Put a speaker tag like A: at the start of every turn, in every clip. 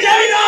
A: I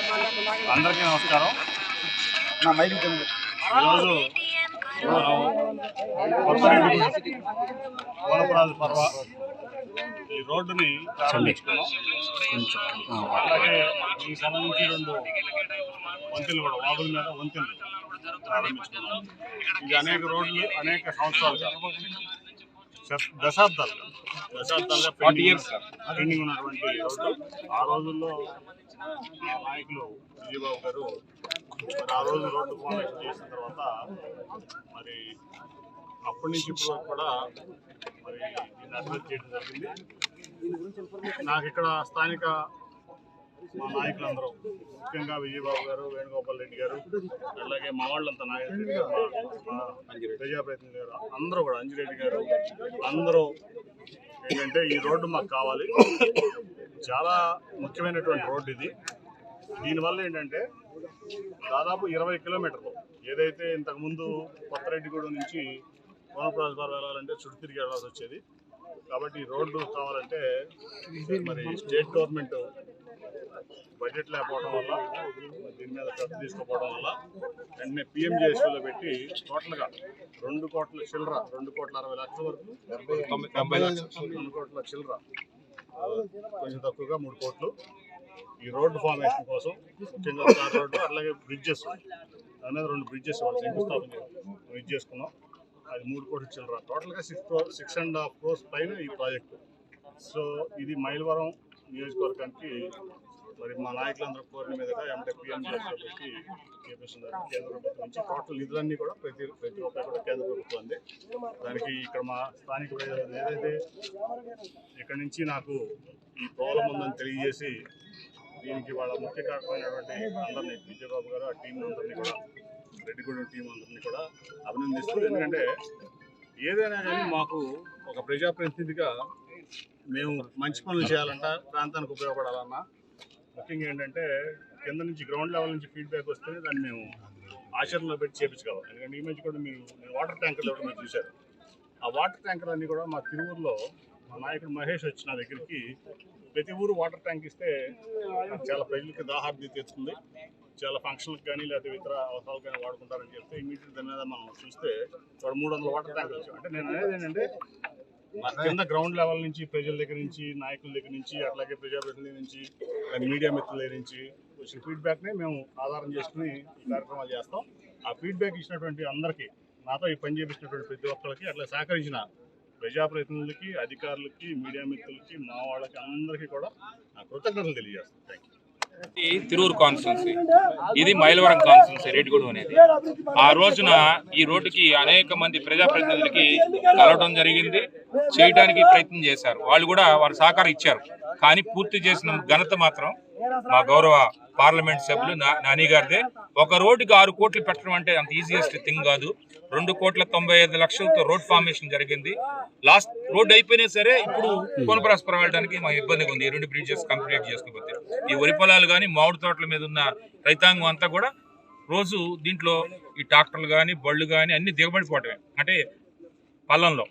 B: అందరికీ నమస్కారం. ఈరోజు కొత్తరెడ్డి వనపరాజు పర్వ ఈ రోడ్డుని ప్రారంభించుకున్నాం అలాగే ఈ సంబంధించి రెండు వంతెనలు కూడా వాగుల మీద వంతెనలు ప్రారంభించుకున్నాం ఇది అనేక రోడ్లు అనేక సంవత్సరాలుగా శత- దశాబ్దాలు దశాబ్దాలుగా పెండింగ్ పెండింగ్ ఉన్నటువంటి రోడ్డు ఆ రోజుల్లో మా నాయకులు విజయబాబు గారు మరి ఆ రోజు రోడ్డు ఫార్మేషన్ చేసిన తర్వాత మరి అప్పటి నుంచి ఇప్పుడు కూడా మరి దీన్ని చేయడం జరిగింది. నాకు ఇక్కడ స్థానిక మా నాయకులందరూ ముఖ్యంగా విజయబాబు గారు వేణుగోపాల్ రెడ్డి గారు అలాగే మా వాళ్ళంతా నాగరెడ్డి గారు మా ప్రజాప్రతినిధి గారు అందరూ కూడా అంజిరెడ్డి గారు అందరూ ఏంటంటే ఈ రోడ్డు మాకు కావాలి. చాలా ముఖ్యమైనటువంటి రోడ్డు ఇది. దీనివల్ల ఏంటంటే దాదాపు ఇరవై కిలోమీటర్లు ఏదైతే ఇంతకుముందు కొత్తరెడ్డిగూడెం నుంచి కోనప్రాజుపారు వెళ్ళాలంటే చుట్టూ తిరిగి వెళ్ళాల్సి వచ్చేది. కాబట్టి ఈ రోడ్డు కావాలంటే మరి స్టేట్ గవర్నమెంట్ బడ్జెట్ లేకపోవడం వల్ల దీని మీద శ్రద్ధ తీసుకోకపోవడం వల్ల వెంటనే పిఎంజేఎస్లో పెట్టి టోటల్గా రెండు కోట్ల చిల్లర రెండు కోట్ల అరవై లక్షల వరకు తొంభై లక్షలు రెండు కోట్ల చిల్లర కొంచెం తక్కువగా మూడు కోట్లు. ఈ రోడ్డు ఫార్మేషన్ కోసం ముఖ్యంగా రోడ్డు అలాగే బ్రిడ్జెస్. అనేది రెండు బ్రిడ్జెస్ వాళ్ళు శంకుస్థాపన బ్రిడ్జ్ చేసుకున్నాం. అది మూడు కోట్ల చిల్లర. టోటల్గా six crore six and half crores పైన ఈ ప్రాజెక్టు. సో ఇది మైలవరం నియోజకవర్గానికి మరి మా నాయకులందరూ కోరిన మీదుగా ఎంటే పిఎంజీఎస్లో పెట్టి చేపిస్తున్నారు. కేంద్ర ప్రభుత్వం నుంచి టోటల్ నిధులన్నీ కూడా ప్రతి ప్రతి ఒక్కరు కూడా కేంద్ర ప్రభుత్వం దానికి ఇక్కడ మా స్థానిక ప్రజలు ఏదైతే ఇక్కడ నుంచి నాకు ఈ ప్రాబ్లం ఉందని తెలియజేసి దీనికి వాళ్ళ ముఖ్య కారణమైనటువంటి అందరినీ విజయబాబు గారు ఆ టీం అందరినీ కూడా రెడ్డిగూడెం టీం అందరినీ కూడా అభినందిస్తూ ఎందుకంటే ఏదైనా కానీ మాకు ఒక ప్రజాప్రతినిధిగా మేము మంచి పనులు చేయాలంట ప్రాంతానికి ఉపయోగపడాలన్నా ముఖ్యంగా ఏంటంటే కింద నుంచి గ్రౌండ్ లెవెల్ నుంచి ఫీడ్బ్యాక్ వస్తే దాన్ని మేము ఆచరణలో పెట్టి చేపించగలం ఎందుకంటే ఈ మధ్య కూడా మీరు వాటర్ ట్యాంకర్లు కూడా మీరు చూశారు. ఆ వాటర్ ట్యాంకర్ అన్నీ కూడా మా తిరువురులో మా నాయకుడు మహేష్ వచ్చి నా దగ్గరికి ప్రతి ఊరు వాటర్ ట్యాంక్ ఇస్తే చాలా ప్రజలకి దాహార్ది తెచ్చుకుంది చాలా ఫంక్షన్లకు కానీ లేకపోతే ఇతర అవసరాలు కానీ వాడుకుంటారని చెప్తే ఇమీడియట్ దాని మీద మనం చూస్తే వాడు మూడు వందల వాటర్ ట్యాంకులు వచ్చాయి అంటే నేను అనేది ఏంటంటే కింద గ్రౌండ్ లెవెల్ నుంచి ప్రజల దగ్గర నుంచి నాయకుల దగ్గర నుంచి అట్లాగే ప్రజాప్రతినిధి నుంచి మీడియా మిత్రుల దగ్గర నుంచి వచ్చిన ఫీడ్బ్యాక్ని మేము ఆధారం చేసుకుని ఈ కార్యక్రమాలు చేస్తాం. ఆ ఫీడ్బ్యాక్ ఇచ్చినటువంటి అందరికీ నాతో ఈ పని చేపించినటువంటి ప్రతి ఒక్కరికి అట్లా సహకరించిన ప్రజాప్రతినిధులకి అధికారులకి మీడియా మిత్రులకి మా వాళ్ళకి అందరికీ కూడా నా కృతజ్ఞతలు తెలియజేస్తాను. థ్యాంక్ యూ
A: తిరూరు కాన్స్టిట్యున్సీ ఇది మైలవరం కాన్స్టిట్యున్సీ రేటిగూడెం అనేది. ఆ రోజున ఈ రోడ్డుకి అనేక మంది ప్రజాప్రతినిధులకి కలవడం జరిగింది. చేయడానికి ప్రయత్నం చేశారు. వాళ్ళు కూడా వారు సహకారం ఇచ్చారు. కానీ పూర్తి చేసిన ఘనత మాత్రం మా గౌరవ పార్లమెంట్ సభ్యులు నా- నాని గారిదే. ఒక రోడ్డుకి ఆరు కోట్లు పెట్టడం అంటే అంత ఈజియెస్ట్ థింగ్ కాదు. రెండు కోట్ల తొంభై ఐదు లక్షలతో రోడ్ ఫార్మేషన్ జరిగింది. లాస్ట్ రోడ్ అయిపోయినా సరే ఇప్పుడు కోనపరాస్పురం వెళ్ళడానికి మాకు ఇబ్బందిగా ఉంది. ఈ రెండు బ్రిడ్జెస్ కంప్లీట్ చేసుకోకపోతే ఈ వరి పొలాలు కానీ మామిడి తోటల మీద ఉన్న రైతాంగం అంతా కూడా రోజు దీంట్లో ఈ ట్రాక్టర్లు కానీ బళ్ళు కానీ అన్ని దిగబడిపోవటమే. అంటే పల్లంలో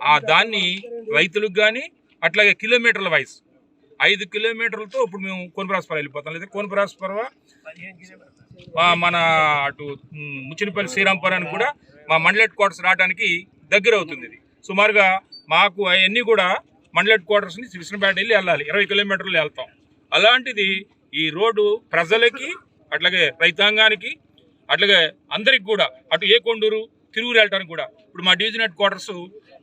A: ఆ దాన్ని రైతులకు కానీ అట్లాగే కిలోమీటర్ల వైస్ ఐదు కిలోమీటర్లతో ఇప్పుడు మేము కోనపరాస్పర వెళ్ళిపోతాం. లేదా కోనపరాస్పర మన అటు ముచ్చినపల్లి శ్రీరాంపురానికి కూడా మా మండలెట్ క్వార్టర్స్ రావడానికి దగ్గర అవుతుంది ఇది. సుమారుగా మాకు అవన్నీ కూడా మండలెట్ క్వార్టర్స్ నుంచి విష్ణుపేట వెళ్ళి వెళ్ళాలి. ఇరవై కిలోమీటర్లు వెళ్తాం. అలాంటిది ఈ రోడ్డు ప్రజలకి అట్లాగే రైతాంగానికి అట్లాగే అందరికి కూడా అటు ఏ కొండూరు తిరువురు వెళ్ళడానికి కూడా. ఇప్పుడు మా డివిజన్ హెడ్ క్వార్టర్స్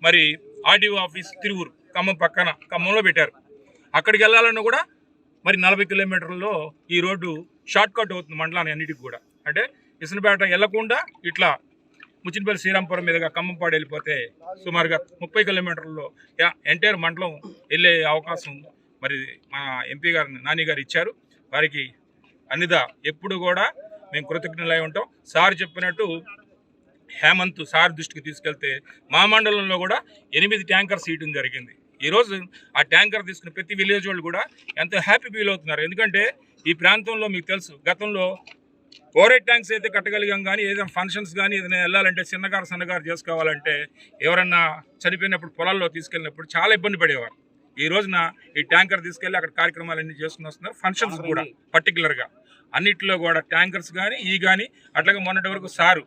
A: మరి ఆర్డీఓ ఆఫీస్ తిరువురు ఖమ్మం పక్కన ఖమ్మంలో పెట్టారు. అక్కడికి వెళ్ళాలన్నా కూడా మరి నలభై కిలోమీటర్లలో ఈ రోడ్డు షార్ట్ కట్ అవుతుంది మండలాన్ని అన్నిటికి కూడా. అంటే ఇసునపేట వెళ్ళకుండా ఇట్లా ముచ్చినపల్లి శ్రీరాంపురం మీదుగా ఖమ్మంపాడు వెళ్ళిపోతే సుమారుగా ముప్పై కిలోమీటర్లలో ఎంటైర్ మండలం వెళ్ళే అవకాశం మరి మా ఎంపీ గారు నాని గారు ఇచ్చారు. వారికి అన్నిదా ఎప్పుడు కూడా మేము కృతజ్ఞులై ఉంటాం. సార్ చెప్పినట్టు హేమంత్ సార్ దృష్టికి తీసుకెళ్తే మా మండలంలో కూడా ఎనిమిది ట్యాంకర్స్ ఇయటం జరిగింది. ఈరోజు ఆ ట్యాంకర్ తీసుకున్న ప్రతి విలేజ్ వాళ్ళు కూడా ఎంతో హ్యాపీ ఫీల్ అవుతున్నారు. ఎందుకంటే ఈ ప్రాంతంలో మీకు తెలుసు గతంలో ఓవరేట్ ట్యాంక్స్ అయితే కట్టగలిగాం కానీ ఏదైనా ఫంక్షన్స్ కానీ ఏదైనా వెళ్ళాలంటే చిన్నగారు సన్నగారు చేసుకోవాలంటే ఎవరన్నా చనిపోయినప్పుడు పొలాల్లో తీసుకెళ్ళినప్పుడు చాలా ఇబ్బంది పడేవారు. ఈ రోజున ఈ ట్యాంకర్ తీసుకెళ్ళి అక్కడ కార్యక్రమాలన్నీ చేసుకుని వస్తున్నారు ఫంక్షన్స్ కూడా పర్టికులర్గా అన్నిట్లో కూడా ట్యాంకర్స్ కానీ ఈ కానీ అట్లాగే మొన్నటి వరకు సారు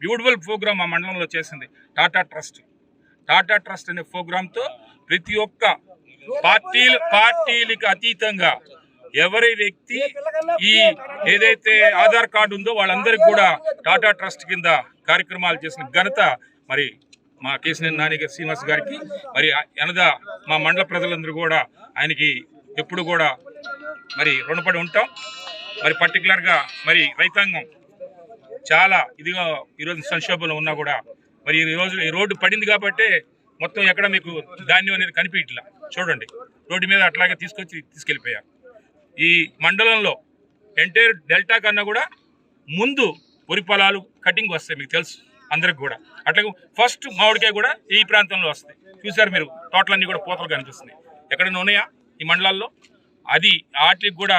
A: బ్యూటిఫుల్ ప్రోగ్రామ్ మా మండలంలో చేసింది టాటా ట్రస్ట్. టాటా ట్రస్ట్ అనే ప్రోగ్రాంతో ప్రతి ఒక్క పార్టీలు పార్టీలకు అతీతంగా ఎవరి వ్యక్తి ఈ ఏదైతే ఆధార్ కార్డు ఉందో వాళ్ళందరికీ కూడా టాటా ట్రస్ట్ కింద కార్యక్రమాలు చేసిన ఘనత మరి మా కేసినేని నాని శ్రీనివాస్ గారికి మరి అనదా మా మండల ప్రజలందరూ కూడా ఆయనకి ఎప్పుడు కూడా మరి రుణపడి ఉంటాం. మరి పర్టికులర్గా మరి రైతాంగం చాలా ఇదిగా ఈరోజు సంక్షోభంలో ఉన్నా కూడా మరి ఈ రోజు ఈ రోడ్డు పడింది కాబట్టి మొత్తం ఎక్కడ మీకు ధాన్యం అనేది కనిపించట్లా? చూడండి. రోడ్డు మీద అట్లాగే తీసుకొచ్చి తీసుకెళ్ళిపోయారు ఈ మండలంలో ఎంటైర్ డెల్టా కన్నా కూడా ముందు వరి పొలాలు కటింగ్ వస్తాయి మీకు తెలుసు అందరికి కూడా. అట్లాగే ఫస్ట్ మామిడికాయ కూడా ఈ ప్రాంతంలో వస్తాయి. చూసారు మీరు తోటలన్నీ కూడా పూతలు కనిపిస్తున్నాయి. ఎక్కడైనా ఉన్నాయా ఈ మండలాల్లో? అది వాటికి కూడా